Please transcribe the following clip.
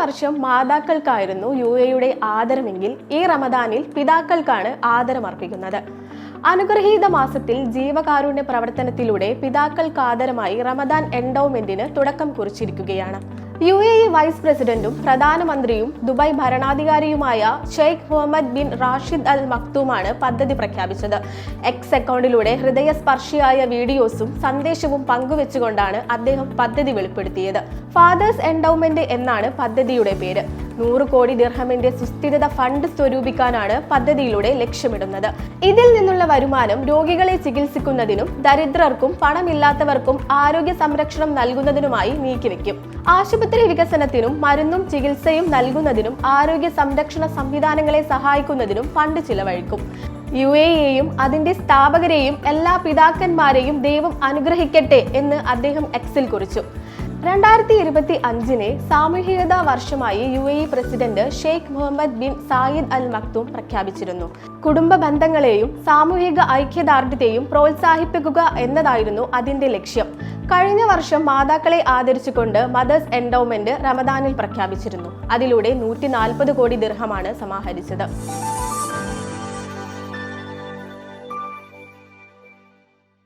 വർഷം മാതാക്കൾക്കായിരുന്നു യു എയുടെ ആദരമെങ്കിൽ ഈ റമദാനിൽ പിതാക്കൾക്കാണ് ആദരമർപ്പിക്കുന്നത്. അനുഗ്രഹീത മാസത്തിൽ ജീവകാരുണ്യ പ്രവർത്തനത്തിലൂടെ പിതാക്കൾക്ക് ആദരമായി റമദാൻ എൻഡോമെന്റിന് തുടക്കം കുറിച്ചിരിക്കുകയാണ്. യു എ ഇ വൈസ് പ്രസിഡന്റും പ്രധാനമന്ത്രിയും Dubai ഭരണാധികാരിയുമായ Sheikh Mohammed bin Rashid Al മക്തൂമാണ് പദ്ധതി പ്രഖ്യാപിച്ചത്. എക്സ് അക്കൗണ്ടിലൂടെ ഹൃദയസ്പർശിയായ വീഡിയോസും സന്ദേശവും പങ്കുവെച്ചുകൊണ്ടാണ് അദ്ദേഹം പദ്ധതി വെളിപ്പെടുത്തിയത്. ഫാദേഴ്സ് എൻഡോമെന്റ് എന്നാണ് പദ്ധതിയുടെ പേര്. നൂറ് കോടി ദിർഹമിന്റെ സുസ്ഥിരത ഫണ്ട് സ്വരൂപിക്കാനാണ് പദ്ധതിയിലൂടെ ലക്ഷ്യമിടുന്നത്. ഇതിൽ നിന്നുള്ള വരുമാനം രോഗികളെ ചികിത്സിക്കുന്നതിനും ദരിദ്രർക്കും പണമില്ലാത്തവർക്കും ആരോഗ്യ സംരക്ഷണം നൽകുന്നതിനുമായി നീക്കിവെക്കും. ആശുപത്രി വികസനത്തിനും മരുന്നും ചികിത്സയും നൽകുന്നതിനും ആരോഗ്യ സംരക്ഷണ സംവിധാനങ്ങളെ സഹായിക്കുന്നതിനും ഫണ്ട് ചിലവഴിക്കും. യു എയെയും അതിന്റെ സ്ഥാപകരെയും എല്ലാ പിതാക്കന്മാരെയും ദൈവം അനുഗ്രഹിക്കട്ടെ എന്ന് അദ്ദേഹം എക്സിൽ കുറിച്ചു. രണ്ടായിരത്തി ഇരുപത്തി അഞ്ചിനെ സാമൂഹികതാ വർഷമായി U A E president Sheikh Mohammed bin Zayed Al Maktoum പ്രഖ്യാപിച്ചിരുന്നു. കുടുംബ ബന്ധങ്ങളെയും സാമൂഹിക ഐക്യദാർഢ്യത്തെയും പ്രോത്സാഹിപ്പിക്കുക എന്നതായിരുന്നു അതിന്റെ ലക്ഷ്യം. കഴിഞ്ഞ വർഷം മാതാക്കളെ ആദരിച്ചുകൊണ്ട് മദേഴ്സ് എൻഡോമെന്റ് റമദാനിൽ പ്രഖ്യാപിച്ചിരുന്നു. അതിലൂടെ നൂറ്റി കോടി ദിർഹമാണ് സമാഹരിച്ചത്.